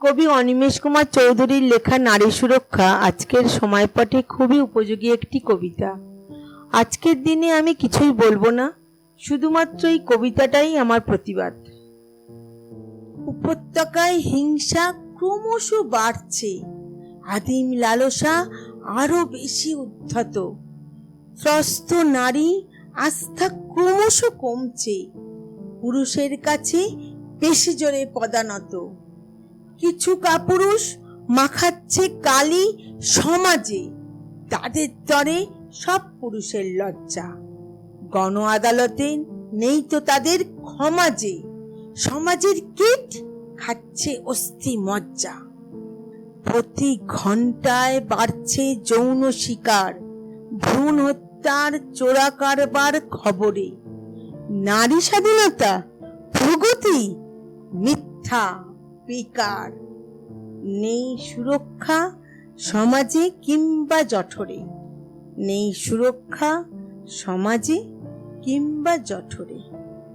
কবি অনিমেষ কুমার চৌধুরীর লেখা নারী সুরক্ষা আজকের সময় সময়পটে খুবই উপযোগী একটি কবিতা। আজকের দিনে আমি কিছুই বলব না, শুধুমাত্র এই কবিতাটাই আমার প্রতিবাদ। উপত্যকায় হিংসা ক্রমশ বাড়ছে, আদিম লালসা আরও বেশি উদ্ধত। ত্রস্ত নারী আস্থা ক্রমশ কমছে, পুরুষের কাছে বেশি জোরে পদানত। কিছু কাপুরুষ মাখাচ্ছে কালি সমাজে, তাদের তরে সব পুরুষের লজ্জা। গণ আদালতে নেই তো তাদের ক্ষমাজে সমাজের কীট খাচ্ছে অস্থি মজ্জা। প্রতি ঘন্টায় বাড়ছে যৌন শিকার, ভ্রূণ হত্যার চোরা কারবার খবরে। নারী স্বাধীনতা, প্রগতি, মিথ্যা। বেকার। নেই সুরক্ষা সমাজে কিংবা জঠরে। নেই সুরক্ষা সমাজে কিংবা জঠরে।